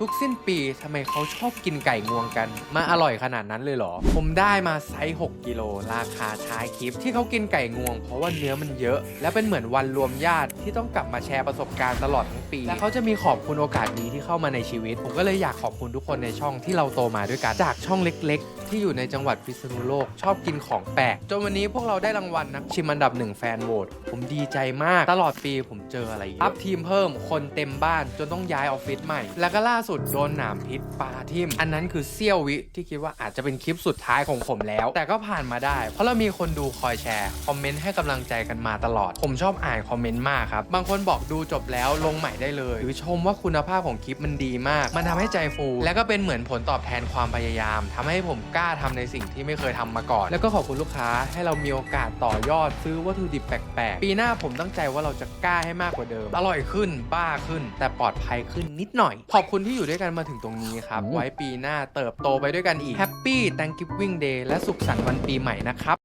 ทุกสิ้นปีทำไมเขาชอบกินไก่งวงกัน มาอร่อยขนาดนั้นเลยเหรอ ผมได้มาไซส์ 6 กิโล ราคาท้ายคลิป ที่เขากินไก่งวง เพราะว่าเนื้อมันเยอะ และเป็นเหมือนวันรวมญาติที่ต้องกลับมาแชร์ประสบการณ์ตลอดทั้งปี และเขาจะมีขอบคุณโอกาสนี้ที่เข้ามาในชีวิต ผมก็เลยอยากขอบคุณทุกคนในช่องที่เราโตมาด้วยกันจากช่องเล็ก ๆที่อยู่ในจังหวัดพิษณุโลก ชอบกินของแปลกจนวันนี้พวกเราได้รางวัลนักชิมอันดับหนึ่งแฟนโหวตผมดีใจมาก ตลอดปีผมเจออะไรเยอะอัพทีมเพิ่มคนเต็มบ้านจนต้องย้ายออฟฟิศใหม่ แล้วก็ล่าสุดโดนหนามพิษปลาทิมอันนั้นคือเซี่ยววิที่คิดว่าอาจจะเป็นคลิปสุดท้ายของผมแล้ว แต่ก็ผ่านมาได้ เพราะเรามีคนดูคอยแชร์คอมเมนต์ให้กำลังใจกันมาตลอด ผมชอบอ่านคอมเมนต์มากครับบางคนบอกดูจบแล้วลงใหม่ได้เลย หรือชมว่าคุณภาพของคลิปมันดีมาก มันทำให้ใจฟู และก็เป็นเหมือนผลตอบแทนความพยายามทำให้ผมกล้าทำในสิ่งที่ไม่เคยทำมาก่อน แล้วก็ขอบคุณลูกค้าให้เรามีโอกาสต่อยอดซื้อวัตถุดิบแปลกๆ ปีหน้าผมตั้งใจว่าเราจะกล้าให้มากกว่าเดิม อร่อยขึ้น บ้าขึ้น แต่ปลอดภัยขึ้นนิดหน่อย ขอบคุณที่อยู่ด้วยกันมาถึงตรงนี้ครับ ไว้ปีหน้าเติบโตไปด้วยกันอีก Happy Thanksgiving Day และสุขสันต์วันปีใหม่นะครับ